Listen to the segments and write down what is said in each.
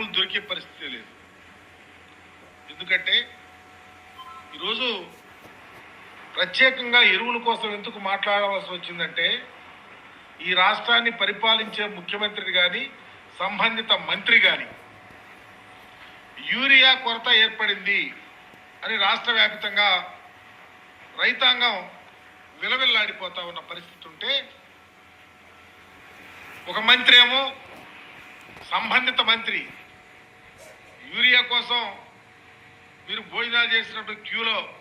ఎరువులు దొరికే పరిస్థితి లేదు. ఎందుకంటే ఈరోజు ప్రత్యేకంగా ఎరువుల కోసం ఎందుకు మాట్లాడవలసి వచ్చిందంటే ఈ రాష్ట్రాన్ని పరిపాలించే ముఖ్యమంత్రి కానీ సంబంధిత మంత్రి కానీ యూరియా కొరత ఏర్పడింది అని రాష్ట్ర వ్యాప్తంగా రైతాంగం విలవిల్లాడిపోతా ఉన్న పరిస్థితి ఉంటే ఒక మంత్రి ఏమో సంబంధిత మంత్రి యూరియా కోసం మీరు భోజనాలు చేసినప్పుడు క్యూలో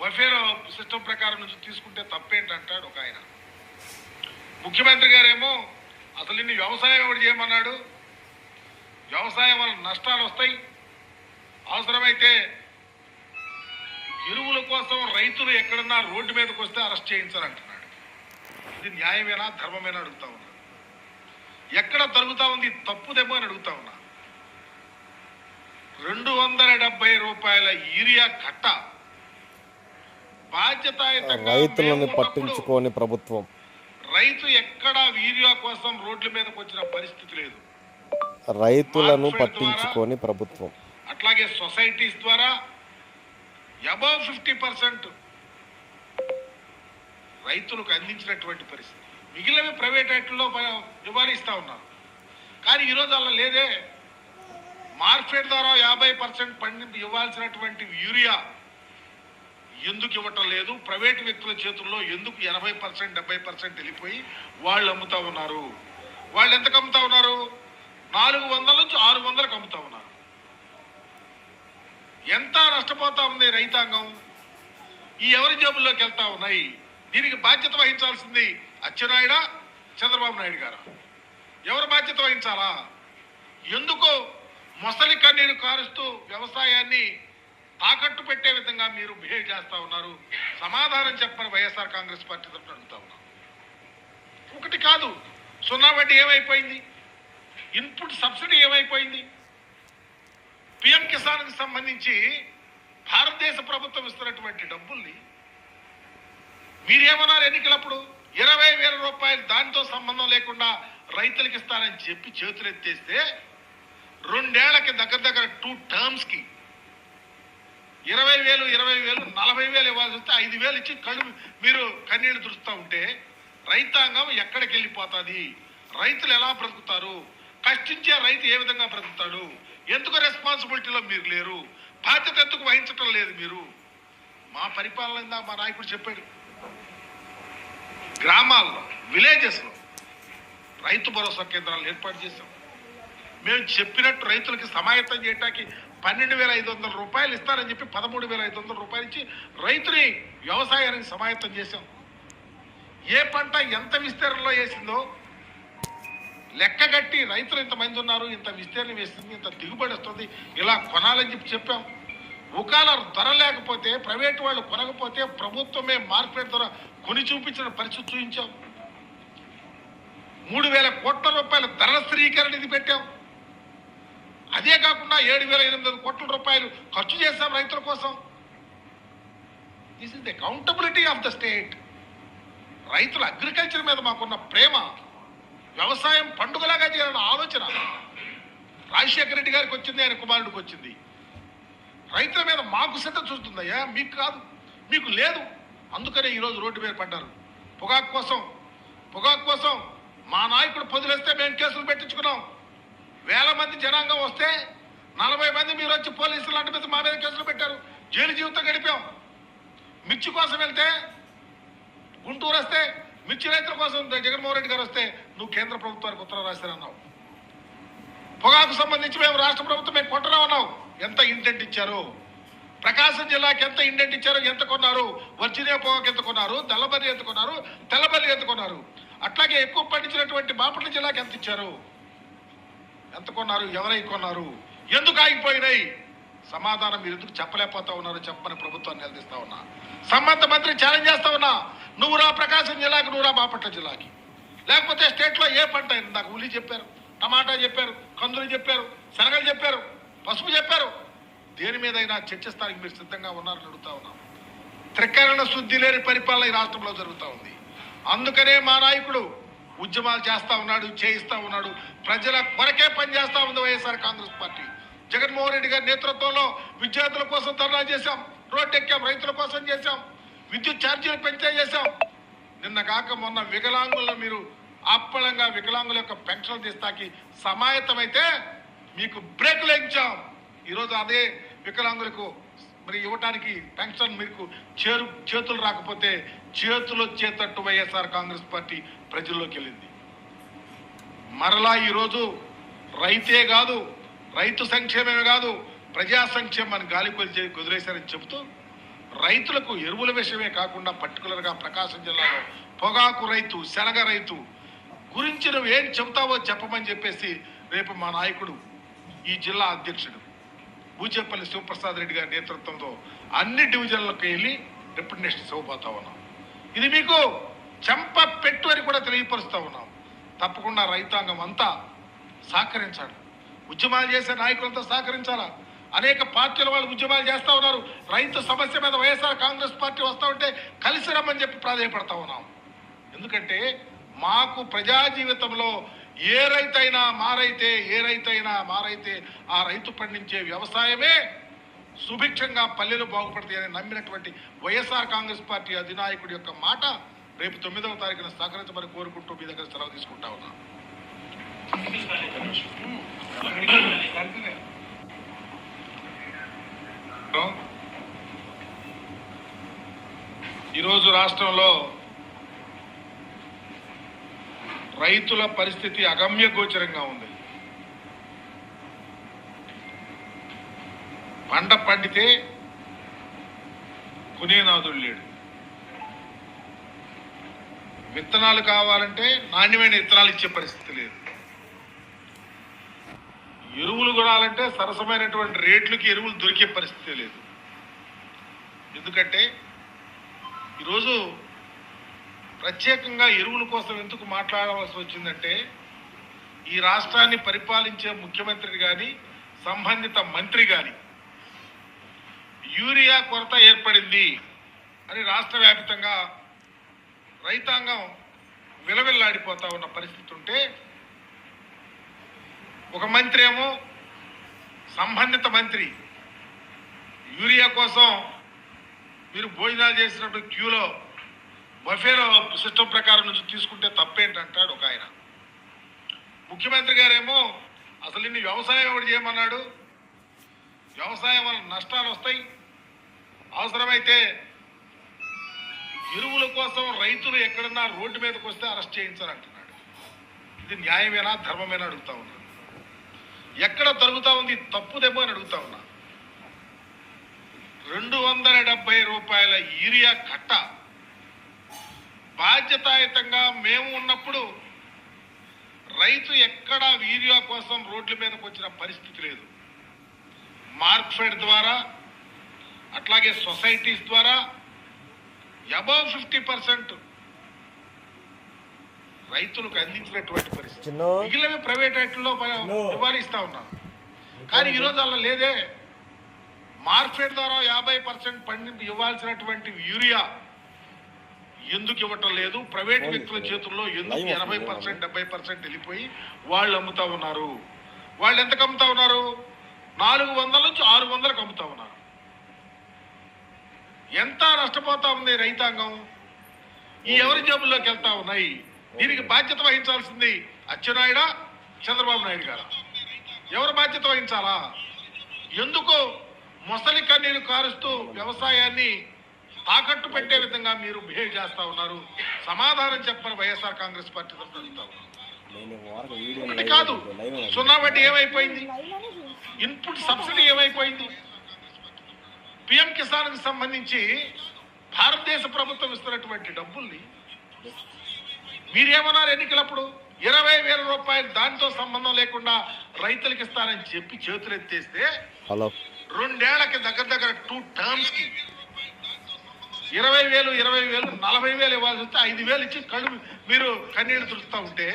బఫేలో సిస్టమ్ ప్రకారం నుంచి తీసుకుంటే తప్పేంటంటాడు ఒక ఆయన. ముఖ్యమంత్రి గారేమో అసలు ఇన్ని వ్యవసాయం ఎవడు చేయమన్నాడు? వ్యవసాయం వల్ల నష్టాలు వస్తాయి. అవసరమైతే ఎరువుల కోసం రైతులు ఎక్కడన్నా రోడ్డు మీదకి వస్తే అరెస్ట్ చేయించాలంటున్నాడు. ఇది న్యాయమేనా ధర్మమేనా అడుగుతా ఉన్నా. ఎక్కడ జరుగుతా ఉంది తప్పుదేమో అని అడుగుతా ఉన్నా. రెండు వందల డెబ్బై రూపాయల యూరియా కట్ట. రైతులను పట్టించుకోని ప్రభుత్వం. రైతు ఎక్కడా వీరియా కోసం రోడ్ల మీదకి వచ్చిన పరిస్థితి లేదు. రైతులను పట్టించుకోని ప్రభుత్వం. అట్లాగే సొసైటీస్ ద్వారా అబౌవ్ ఫిఫ్టీ పర్సెంట్ రైతులకు అందించినటువంటి పరిస్థితి. మిగిలినవి ప్రైవేట్ రైతుల్లో ఇవ్వాలి ఇస్తా ఉన్నారు. కానీ ఈరోజు అలా లేదే. మార్కెట్ ద్వారా యాభై పర్సెంట్ పండి ఇవ్వాల్సినటువంటి యూరియా ఎందుకు ఇవ్వటం లేదు? ప్రైవేట్ వ్యక్తుల చేతుల్లో ఎందుకు ఎనభై పర్సెంట్ డెబ్బై పర్సెంట్ వెళ్ళిపోయి వాళ్ళు అమ్ముతా ఉన్నారు? వాళ్ళు ఎంతకు అమ్ముతా ఉన్నారు? నాలుగు వందల నుంచి ఆరు వందలకు అమ్ముతా ఉన్నారు. ఎంత నష్టపోతా ఉంది రైతాంగం? ఈ ఎవరి జేబుల్లోకి వెళ్తా ఉన్నాయి? దీనికి బాధ్యత వహించాల్సింది అచ్చెన్నాయుడా చంద్రబాబు నాయుడు గారు? ఎవరు బాధ్యత వహించాలా? ఎందుకు మొసలి కన్నీరు కారుస్తూ వ్యవసాయాన్ని తాకట్టు పెట్టే విధంగా మీరు బిహేవ్ చేస్తా ఉన్నారు. సమాధానం చెప్పని వైఎస్ఆర్ కాంగ్రెస్ పార్టీ తరఫున అడుగుతా ఉన్నాం. ఒకటి కాదు సున్నా వడ్డీ ఏమైపోయింది? ఇన్పుట్ సబ్సిడీ ఏమైపోయింది? పిఎం కిసాన్కి సంబంధించి భారతదేశ ప్రభుత్వం ఇస్తున్నటువంటి డబ్బుల్ని మీరేమన్నారు ఎన్నికలప్పుడు? ఇరవై వేల రూపాయలు దానితో సంబంధం లేకుండా రైతులకు ఇస్తారని చెప్పి చేతులు ఎత్తేస్తే రెండేళ్ళకి దగ్గర దగ్గర టూ టర్మ్స్కి ఇరవై వేలు ఇరవై వేలు నలభై వేలు ఇవ్వాల్సి వస్తే ఐదు వేలు ఇచ్చి కళ్ళు మీరు కన్నీళ్ళు తుడుస్తూ ఉంటే రైతాంగం ఎక్కడికి వెళ్ళిపోతుంది? రైతులు ఎలా బ్రతుకుతారు? కష్టించే రైతు ఏ విధంగా బ్రతుకుతాడు? ఎందుకు రెస్పాన్సిబిలిటీలో మీరు లేరు? బాధ్యత ఎందుకు వహించటం లేదు మీరు? మా పరిపాలన ఇందాక మా నాయకుడు చెప్పాడు. గ్రామాల్లో విలేజెస్లో రైతు భరోసా కేంద్రాలు ఏర్పాటు చేశాం. మేము చెప్పినట్టు రైతులకి సమాయత్తం చేయడానికి పన్నెండు వేల ఐదు వందల రూపాయలు ఇస్తారని చెప్పి పదమూడు వేల ఐదు వందల రూపాయలు ఇచ్చి రైతుని వ్యవసాయానికి సమాయత్తం చేశాం. ఏ పంట ఎంత విస్తీర్ణంలో వేసిందో లెక్క కట్టి రైతులు ఇంతమంది ఉన్నారు ఇంత విస్తీర్ణం వేస్తుంది ఇంత దిగుబడి వస్తుంది ఇలా కొనాలని చెప్పి చెప్పాం. ఒకవేళ ధర లేకపోతే ప్రైవేట్ వాళ్ళు కొనకపోతే ప్రభుత్వమే మార్కెట్ ధర కొని చూపించిన పరిస్థితి చూపించాం. మూడు వేల కోట్ల రూపాయల ధర స్థిరీకరణ ఇది పెట్టాం. అదే కాకుండా ఏడు వేల ఎనిమిది వందల కోట్ల రూపాయలు ఖర్చు చేశాం రైతుల కోసం. This is the accountability of the state రైతుల అగ్రికల్చర్ మీద మాకున్న ప్రేమ వ్యవసాయం పండుగలాగా చేయాలన్న ఆలోచన రాజశేఖర రెడ్డి గారికి వచ్చింది ఆయన కుమారుడికి వచ్చింది. రైతుల మీద మాకు శ్రద్ధ చూస్తుందయ్యా మీకు కాదు మీకు లేదు. అందుకనే ఈరోజు రోడ్డు మీద పడ్డారు. పొగాకు కోసం పొగాకు కోసం మా నాయకుడు పొదిలేస్తే మేము కేసులు పెట్టించుకున్నాం. వేల మంది జనాంగం వస్తే నలభై మంది మీరు వచ్చి పోలీసులు అంటే మీద మా మీద కేసులు పెట్టారు. జైలు జీవితం గడిపాం. మిర్చి కోసం వెళ్తే గుంటూరు వస్తే మిర్చి రైతుల కోసం జగన్మోహన్ రెడ్డి గారు వస్తే నువ్వు కేంద్ర ప్రభుత్వానికి ఉత్తరం రాశారన్నావు. పొగాకు సంబంధించి మేము రాష్ట్ర ప్రభుత్వం మేము కొంటున్నామన్నావు ఎంత ఇంటెంట్ ఇచ్చారు? ప్రకాశం జిల్లాకి ఎంత ఇండెంట్ ఇచ్చారు? ఎంత కొన్నారు? వర్జీనియా పొగాకు ఎంత కొన్నారు? తెల్లబల్లి ఎంత కొన్నారు? తెల్లబల్లి ఎంత కొన్నారు? అట్లాగే ఎక్కువ పండించినటువంటి బాపట్ల జిల్లాకి ఎంత ఇచ్చారు? ఎంత కొన్నారు? ఎవరై కొన్నారు? ఎందుకు ఆగిపోయినాయి? సమాధానం మీరు ఎందుకు చెప్పలేకపోతా ఉన్నారు చెప్పని ప్రభుత్వాన్ని నిలదీస్తా ఉన్నా. సంబంధ మంత్రి ఛాలెంజ్ చేస్తా ఉన్నా. నువ్వు రా ప్రకాశం జిల్లాకి నువ్వు రా బాపట్ల జిల్లాకి. లేకపోతే స్టేట్లో ఏ పంట అయింది? నాకు ఉల్లి చెప్పారు టమాటా చెప్పారు కందులు చెప్పారు శనగలు చెప్పారు పసుపు చెప్పారు. దేని మీదైనా చర్చిస్తానికి మీరు సిద్ధంగా ఉన్నారని అడుగుతా ఉన్నాం. త్రికరణ శుద్ధి లేని పరిపాలన ఈ రాష్ట్రంలో జరుగుతూ ఉంది. అందుకనే మా నాయకుడు ఉద్యమాలు చేస్తూ ఉన్నాడు చేయిస్తూ ఉన్నాడు. ప్రజల కొరకే పనిచేస్తూ ఉంది వైఎస్ఆర్ కాంగ్రెస్ పార్టీ. జగన్మోహన్ రెడ్డి గారి నేతృత్వంలో విద్యార్థుల కోసం ధర్నా చేశాం రోడ్డు ఎక్కాం రైతుల కోసం చేశాం విద్యుత్ ఛార్జీలు పెంచే చేశాం. నిన్న కాక మొన్న వికలాంగులను మీరు అప్పళంగా వికలాంగుల యొక్క పెన్షన్ తీస్తాకి సమాయత్తమైతే మీకు బ్రేక్ లేచాం ఈరోజు అదే వికలాంగులకు మరి ఇవ్వటానికి పెన్షన్ మీకు చేరు చేతులు రాకపోతే చేతులు వచ్చేటట్టు వైఎస్ఆర్ కాంగ్రెస్ పార్టీ ప్రజల్లోకి వెళ్ళింది మరలా ఈరోజు రైతే కాదు రైతు సంక్షేమమే కాదు ప్రజా సంక్షేమాన్ని గాలి కొలిచే కుదిరేశారని చెబుతూ రైతులకు ఎరువుల విషయమే కాకుండా పర్టికులర్గా ప్రకాశం జిల్లాలో పొగాకు రైతు శనగ రైతు గురించి నువ్వు ఏం చెబుతావో చెప్పమని చెప్పేసి రేపు మా నాయకుడు ఈ జిల్లా అధ్యక్షుడు బూచేపల్లి శివప్రసాద్ రెడ్డి గారి నేతృత్వంలో అన్ని డివిజన్లకు వెళ్ళి రిప్రజెంటేషన్ ఇవ్వబోతా ఉన్నాం. ఇది మీకు చెంప పెట్టు అని కూడా తెలియపరుస్తూ ఉన్నాం. తప్పకుండా రైతాంగం అంతా సహకరించాలి. ఉద్యమాలు చేసే నాయకులంతా సహకరించాలా? అనేక పార్టీల వాళ్ళు ఉద్యమాలు చేస్తూ ఉన్నారు. రైతు సమస్య మీద వైఎస్ఆర్ కాంగ్రెస్ పార్టీ వస్తూ ఉంటే కలిసి రమ్మని చెప్పి ప్రాధాన్యపడతా ఉన్నాం. ఎందుకంటే మాకు ప్రజా జీవితంలో ఏ రైతైనా మారైతే ఏ రైతైనా మారైతే ఆ రైతు పండించే వ్యవసాయమే సుభిక్షంగా పల్లెలు బాగుపడతాయని నమ్మినటువంటి వైఎస్ఆర్ కాంగ్రెస్ పార్టీ అధినాయకుడి యొక్క మాట రేపు తొమ్మిదవ తారీఖున సహకరించమని కోరుకుంటూ మీ దగ్గర సెలవు తీసుకుంటా ఉన్నా. ఈరోజు రాష్ట్రంలో రైతుల పరిస్థితి అగమ్య గోచరంగా ఉంది. పంట పండితే కొనేనాదుడు లేడు. విత్తనాలు కావాలంటే నాణ్యమైన విత్తనాలు ఇచ్చే పరిస్థితి లేదు. ఎరువులు కొనాలంటే సరసమైనటువంటి రేట్లకి ఎరువులు దొరికే పరిస్థితి లేదు. ఎందుకంటే ఈరోజు ప్రత్యేకంగా ఎరువుల కోసం ఎందుకు మాట్లాడవలసి వచ్చిందంటే ఈ రాష్ట్రాన్ని పరిపాలించే ముఖ్యమంత్రి కానీ సంబంధిత మంత్రి కానీ యూరియా కొరత ఏర్పడింది అని రాష్ట్ర వ్యాప్తంగా రైతాంగం విలవిల్లాడిపోతా ఉన్న పరిస్థితి ఉంటే ఒక మంత్రి ఏమో సంబంధిత మంత్రి యూరియా కోసం మీరు భోజనాలు చేసినప్పుడు క్యూలో బఫేలో సిస్టమ్ ప్రకారం నుంచి తీసుకుంటే తప్పేంటంటాడు ఒక ఆయన. ముఖ్యమంత్రి గారేమో అసలు ఇన్ని వ్యవసాయం ఎవడు చేయమన్నాడు? వ్యవసాయం వల్ల నష్టాలు వస్తాయి. అవసరమైతే ఎరువుల కోసం రైతులు ఎక్కడన్నా రోడ్డు మీదకి వస్తే అరెస్ట్ చేయించాలంటున్నాడు. ఇది న్యాయమేనా ధర్మమేనా అడుగుతా ఉన్నాను ఎక్కడ జరుగుతా ఉంది తప్పుదేమో అని అడుగుతా ఉన్నా. రెండు వందల డెబ్బై రూపాయల యూరియా కట్ట బాధ్యతాయుతంగా మేము ఉన్నప్పుడు రైతు ఎక్కడ యూరియా కోసం రోడ్ల మీదకి వచ్చిన పరిస్థితి లేదు. మార్క్ఫెడ్ ద్వారా అట్లాగే సొసైటీస్ ద్వారా అబౌవ్ ఫిఫ్టీ పర్సెంట్ రైతులకు అందించినటువంటి పరిస్థితి. చిన్న. మిగిలినవి ప్రైవేట్ రైతుల్లో నివారిస్తా ఉన్నాం. కానీ ఈరోజు అలా లేదే. మార్కెట్ ద్వారా యాభై పర్సెంట్ పండి ఇవ్వాల్సినటువంటి యూరియా ఎందుకు ఇవ్వటం లేదు? ప్రైవేట్ వ్యక్తుల చేతుల్లో ఎందుకు ఎనభై పర్సెంట్ డెబ్బై పర్సెంట్ వెళ్ళిపోయి వాళ్ళు అమ్ముతా ఉన్నారు? వాళ్ళు ఎంతకు అమ్ముతా ఉన్నారు? నాలుగు వందల నుంచి ఆరు వందలకు అమ్ముతా ఉన్నారు. ఎంత నష్టపోతా ఉంది రైతాంగం? ఈ ఎవరి జేబుల్లోకి వెళ్తా ఉన్నాయి? దీనికి బాధ్యత వహించాల్సింది అచ్చెన్నాయుడా చంద్రబాబు నాయుడు గారు? ఎవరు బాధ్యత వహించాలా? ఎందుకు మొసలి కన్నీరు కారుస్తూ వ్యవసాయాన్ని తాకట్టు పెట్టే విధంగా మీరు బిహేవ్ చేస్తా ఉన్నారు. సమాధానం చెప్పని వైఎస్ఆర్ కాంగ్రెస్ పార్టీ తరఫున కాదు. సున్నా వడ్డీ ఏమైపోయింది? ఇన్పుట్ సబ్సిడీ ఏమైపోయింది? పిఎం కిసాన్కి సంబంధించి భారతదేశ ప్రభుత్వం ఇస్తున్నటువంటి డబ్బుల్ని మీరేమన్నారు ఎన్నికలప్పుడు? ఇరవై వేల రూపాయలు దానితో సంబంధం లేకుండా రైతులకు ఇస్తానని చెప్పి చేతులు ఎత్తేస్తే హలో. రెండేళ్ళకి దగ్గర దగ్గర టూ టర్మ్స్కి ఇరవై వేలు ఇరవై వేలు నలభై వేలు ఇవ్వాల్సి వస్తే ఐదు వేలు ఇచ్చి కళ్ళు మీరు కన్నీళ్ళు తుడుస్తూ ఉంటే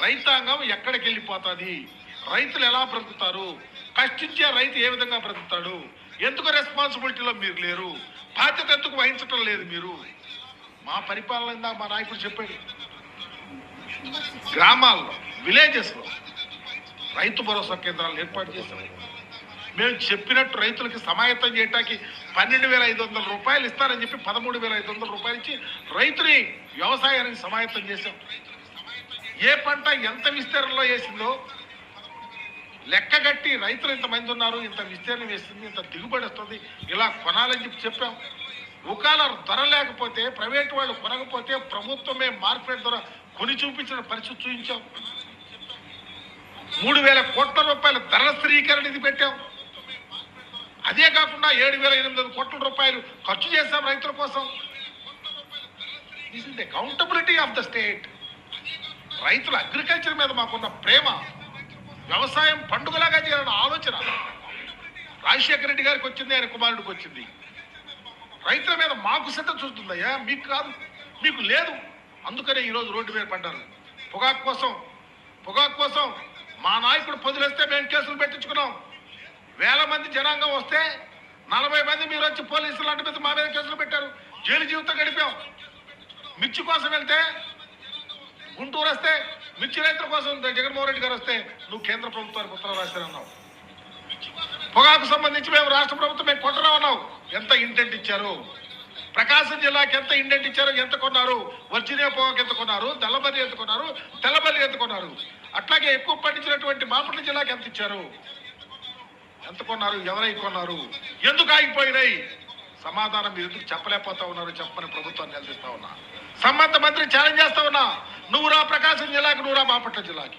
రైతాంగం ఎక్కడికి వెళ్ళిపోతుంది రైతులు ఎలా బ్రతుకుతారు? కష్టించే రైతు ఏ విధంగా బ్రతుకుతాడు? ఎందుకు రెస్పాన్సిబిలిటీలో మీరు లేరు? బాధ్యత ఎందుకు వహించటం లేదు మీరు? మా పరిపాలన ఇందాక మా నాయకుడు చెప్పాడు. గ్రామాల్లో విలేజెస్లో రైతు భరోసా కేంద్రాలను ఏర్పాటు చేశాం మేము చెప్పినట్టు రైతులకి సమాయత్తం చేయడానికి పన్నెండు వేల ఐదు వందల రూపాయలు ఇస్తారని చెప్పి పదమూడు వేల ఐదు వందల రూపాయలు ఇచ్చి రైతుని వ్యవసాయానికి సమాయత్తం చేశాం. ఏ పంట ఎంత విస్తీర్ణంలో వేసిందో లెక్కగట్టి రైతులు ఇంతమంది ఉన్నారు ఇంత విస్తీర్ణం వేస్తుంది ఇంత దిగుబడి వస్తుంది ఇలా కొనాలని చెప్పి చెప్పాం. ఒకవేళ ధర లేకపోతే ప్రైవేట్ వాళ్ళు కొనకపోతే ప్రభుత్వమే మార్కెట్ ధర కొని చూపించిన పరిస్థితి చూపించాం. మూడు వేల కోట్ల రూపాయల ధరల స్థిరీకరణ ఇది పెట్టాం. అదే కాకుండా ఏడు వేల ఎనిమిది వందల కోట్ల రూపాయలు ఖర్చు చేశాం రైతుల కోసం. This is accountability of the state రైతుల అగ్రికల్చర్ మీద మాకున్న ప్రేమ. వ్యవసాయం పండుగలాగా చేయాలన్న ఆలోచన. రాజశేఖర రెడ్డి గారికి వచ్చింది ఆయన కుమారుడికి వచ్చింది. రైతుల మీద మాకు శ్రద్ధ చూస్తుందయ్యా మీకు కాదు మీకు లేదు. అందుకనే ఈరోజు రోడ్డు మీద పడ్డారు. పొగాకు కోసం పొగాకు కోసం మా నాయకుడు పొదిలేస్తే మేము కేసులు పెట్టించుకున్నాం. వేల మంది జనాంగం వస్తే నలభై మంది మీరు వచ్చి పోలీసులు లాంటి మీద మా మీద కేసులు పెట్టారు. జైలు జీవితం గడిపాం. మిర్చి కోసం వెళ్తే గుంటూరు వస్తే మిర్చి రైతుల కోసం జగన్మోహన్ రెడ్డి గారు వస్తే నువ్వు కేంద్ర ప్రభుత్వానికి ఉత్తరం రాశారన్నావు. పొగాకు సంబంధించి మేము రాష్ట్ర ప్రభుత్వం మేము కొట్టరామన్నావు ఎంత ఇంటెంట్ ఇచ్చారు? ప్రకాశం జిల్లాకి ఎంత ఇంటెంట్ ఇచ్చారు? ఎంత కొన్నారు? వర్జీనియా పొగాకు ఎంత కొన్నారు? తెల్లబల్లి ఎంత కొన్నారు? తెల్లబల్లి ఎంత కొన్నారు? అట్లాగే ఎక్కువ పండించినటువంటి బాపట్ల జిల్లాకి ఎంత ఇచ్చారు? ఎంత కొన్నారు? ఎవరై కొన్నారు? ఎందుకు ఆగిపోయినాయి? సమాధానం మీరు ఎందుకు చెప్పలేకపోతా ఉన్నారు? చెప్పని ప్రభుత్వాన్ని నిలదీస్తా ఉన్నా. సంబంధ మంత్రి ఛాలెంజ్ చేస్తా ఉన్నా. నువ్వు రా ప్రకాశం జిల్లాకి నువ్వు రా బాపట్ల జిల్లాకి.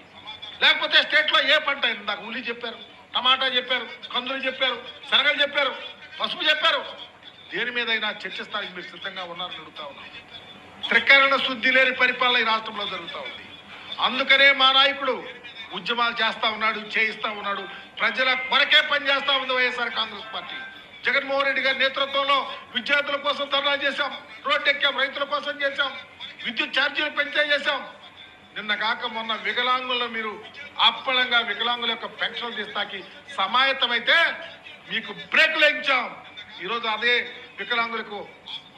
లేకపోతే స్టేట్లో ఏ పంట అయింది నాకు ఉల్లి చెప్పారు టమాటా చెప్పారు కందులు చెప్పారు శనగలు చెప్పారు పసుపు చెప్పారు. దేని మీదైనా చర్చిస్తానికి మీరు సిద్ధంగా ఉన్నారని అడుగుతా ఉన్నాను త్రికరణ శుద్ధి లేని పరిపాలన ఈ రాష్ట్రంలో జరుగుతూ ఉంది. అందుకనే మా నాయకుడు ఉద్యమాలు చేస్తా ఉన్నాడు చేయిస్తా ఉన్నాడు. ప్రజల కొరకే పనిచేస్తా ఉంది వైఎస్ఆర్ కాంగ్రెస్ పార్టీ. జగన్మోహన్ రెడ్డి గారి నేతృత్వంలో విద్యార్థుల కోసం ధర్నా చేశాం రోడ్డు ఎక్కాం రైతుల కోసం చేశాం. విద్యుత్ ఛార్జీలు పెంచే చేశాం. నిన్న కాక మొన్న వికలాంగుల్లో మీరు అప్పళంగా వికలాంగుల యొక్క పెన్షన్ తీస్తాకి సమాయత్తమైతే మీకు బ్రేక్ లేచాం ఈరోజు అదే వికలాంగులకు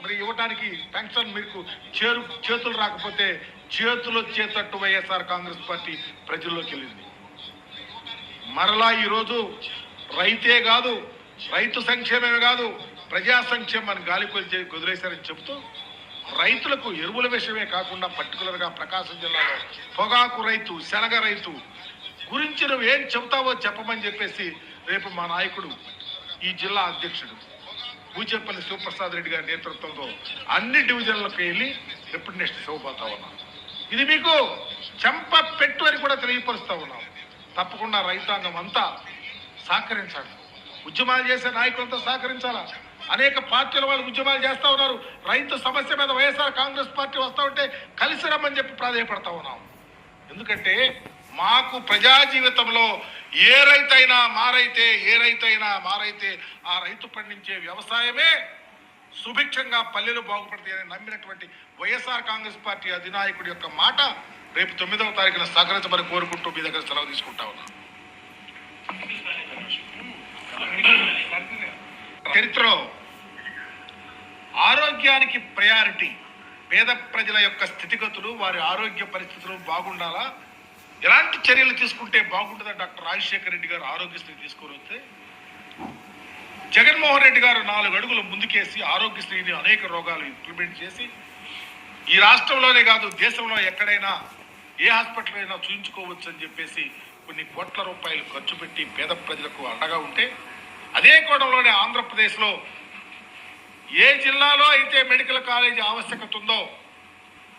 మరి ఇవ్వడానికి పెన్షన్ మీకు చేరు చేతులు రాకపోతే చేతులు వచ్చేటట్టు వైఎస్ఆర్ కాంగ్రెస్ పార్టీ ప్రజల్లోకి వెళ్ళింది. మరలా ఈరోజు రైతే కాదు రైతు సంక్షేమమే కాదు ప్రజా సంక్షేమాన్ని గాలి కొలిచే కుదిరేశారని చెబుతూ రైతులకు ఎరువుల విషయమే కాకుండా పర్టికులర్గా ప్రకాశం జిల్లాలో పొగాకు రైతు శనగ రైతు గురించి నువ్వు ఏం చెబుతావో చెప్పమని చెప్పేసి రేపు మా నాయకుడు ఈ జిల్లా అధ్యక్షుడు పూచేపల్లి శివప్రసాద్ రెడ్డి గారి నేతృత్వంలో అన్ని డివిజన్లకు వెళ్ళి రిప్రజెంటేషన్ ఇవ్వబోతా ఉన్నాం. ఇది మీకు చెంప పెట్టు అని కూడా తెలియపరుస్తూ ఉన్నాం. తప్పకుండా రైతాంగం అంతా సహకరించాలి. ఉద్యమాలు చేసే నాయకులతో సహకరించాలా? అనేక పార్టీల వాళ్ళు ఉద్యమాలు చేస్తూ ఉన్నారు. రైతు సమస్య మీద వైఎస్ఆర్ కాంగ్రెస్ పార్టీ వస్తూ ఉంటే కలిసి రమ్మని చెప్పి ప్రాధాయపడతా ఉన్నాం. ఎందుకంటే మాకు ప్రజా జీవితంలో ఏ రైతైనా మారైతే ఏ రైతైనా మారైతే ఆ రైతు పండించే వ్యవసాయమే సుభిక్షంగా పల్లెలు బాగుపడతాయని నమ్మినటువంటి వైఎస్ఆర్ కాంగ్రెస్ పార్టీ అధినాయకుడి యొక్క మాట రేపు తొమ్మిదవ తారీఖున సహకరించమని కోరుకుంటూ మీ దగ్గర సెలవు తీసుకుంటా ఉన్నాను చరిత్రలో ఆరోగ్యానికి ప్రయారిటీ పేద ప్రజల యొక్క స్థితిగతులు వారి ఆరోగ్య పరిస్థితులు బాగుండాలా? ఎలాంటి చర్యలు తీసుకుంటే బాగుంటుందని డాక్టర్ రాజశేఖర రెడ్డి గారు ఆరోగ్యశ్రీ తీసుకొని వస్తే? జగన్మోహన్ రెడ్డి గారు నాలుగు అడుగులు ముందుకేసి ఆరోగ్యశ్రీని అనేక రోగాలు ఇంప్లిమెంట్ చేసి ఈ రాష్ట్రంలోనే కాదు దేశంలో ఎక్కడైనా ఏ హాస్పిటల్ అయినా చూయించుకోవచ్చు అని చెప్పేసి కొన్ని కోట్ల రూపాయలు ఖర్చు పెట్టి పేద ప్రజలకు అండగా ఉంటే అదే కోణంలోనే ఆంధ్రప్రదేశ్లో ఏ జిల్లాలో అయితే మెడికల్ కాలేజీ ఆవశ్యకత ఉందో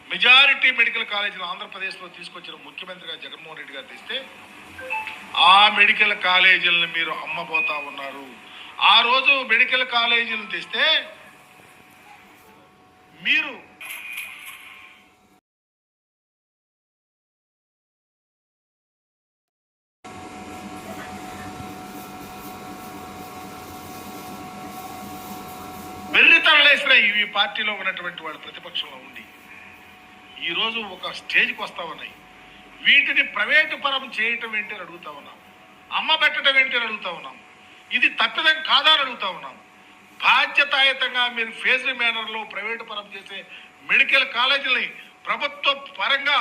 మెజారిటీ మెడికల్ కాలేజీలు ఆంధ్రప్రదేశ్లో తీసుకొచ్చిన ముఖ్యమంత్రిగా జగన్మోహన్ రెడ్డి గారు తెస్తే ఆ మెడికల్ కాలేజీలను మీరు అమ్మబోతా ఉన్నారు. ఆ రోజు మెడికల్ కాలేజీలు తెస్తే మీరు వేసినా ఈ పార్టీలో ఉన్నటువంటి వాళ్ళు ప్రతిపక్షంలో ఉండి? ఈ రోజు ఒక స్టేజ్కి వస్తా ఉన్నాయి. వీటిని ప్రైవేటు పరం చేయటం ఏంటి అని అడుగుతా ఉన్నాం. అమ్మ పెట్టడం ఏంటి అని అడుగుతా ఉన్నాం. ఇది తప్పిదం కాదా అని అడుగుతా ఉన్నాం. బాధ్యతాయుతంగా మీరు ఫేజ్ మేనర్లో ప్రైవేటు పరం చేసే మెడికల్ కాలేజీలని ప్రభుత్వ పరంగా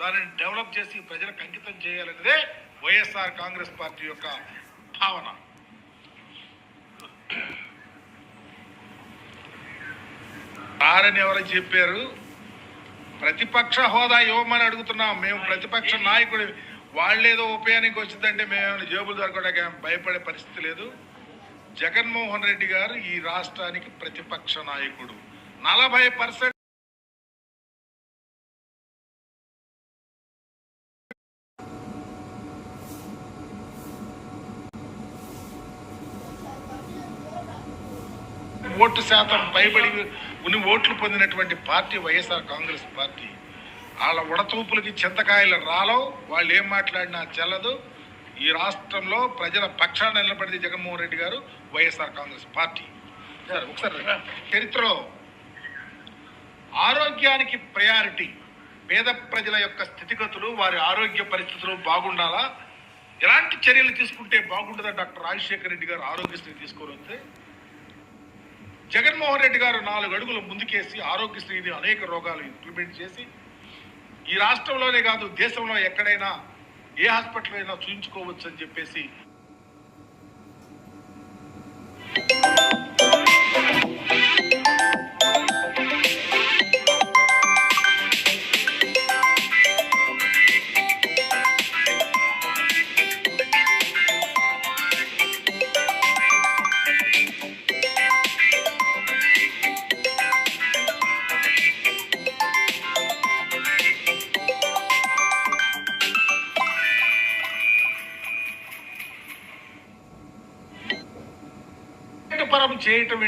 దానిని డెవలప్ చేసి ప్రజలకు అంకితం చేయాలనేదే వైఎస్ఆర్ కాంగ్రెస్ పార్టీ యొక్క భావన. రారని ఎవరు చెప్పారు? ప్రతిపక్ష హోదా ఇవ్వమని అడుగుతున్నాం. మేము ప్రతిపక్ష నాయకుడి వాళ్ళేదో ఉపయోగానికి వచ్చిందంటే మేము జేబులు దొరకడానికి భయపడే పరిస్థితి లేదు. జగన్మోహన్ రెడ్డి గారు ఈ రాష్ట్రానికి ప్రతిపక్ష నాయకుడు. నలభై ఓటు శాతం పైబడి ఉన్ని ఓట్లు పొందినటువంటి పార్టీ వైఎస్ఆర్ కాంగ్రెస్ పార్టీ. వాళ్ళ ఉడతూపులకి చింతకాయలు రాలో వాళ్ళు ఏం మాట్లాడినా చెల్లదు. ఈ రాష్ట్రంలో ప్రజల పక్షాన నిలబడింది జగన్మోహన్ రెడ్డి గారు వైఎస్ఆర్ కాంగ్రెస్ పార్టీ. సార్ ఒకసారి చరిత్రలో ఆరోగ్యానికి ప్రయారిటీ పేద ప్రజల యొక్క స్థితిగతులు వారి ఆరోగ్య పరిస్థితులు బాగుండాలా? ఎలాంటి చర్యలు తీసుకుంటే బాగుంటుందని డాక్టర్ రాజశేఖర రెడ్డి గారు ఆరోగ్యశ్రీ తీసుకొని వస్తే జగన్మోహన్ రెడ్డి గారు నాలుగు అడుగులు ముందుకేసి ఆరోగ్యశ్రీని అనేక రోగాలు ఇంప్లిమెంట్ చేసి ఈ రాష్ట్రంలోనే కాదు దేశంలో ఎక్కడైనా ఏ హాస్పిటల్ అయినా చూయించుకోవచ్చు అని చెప్పేసి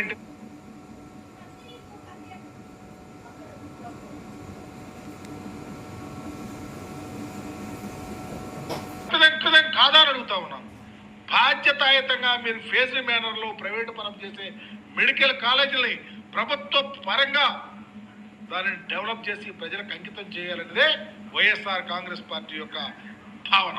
చేయటం ఏంటి అడుగుతా ఉన్నాను బాధ్యతాయుతంగా మీరు ఫేజ్ మేనర్లో ప్రైవేట్ పరం చేసే మెడికల్ కాలేజీని ప్రభుత్వ పరంగా దానిని డెవలప్ చేసి ప్రజలకు అంకితం చేయాలనేదే వైఎస్ఆర్ కాంగ్రెస్ పార్టీ యొక్క భావన.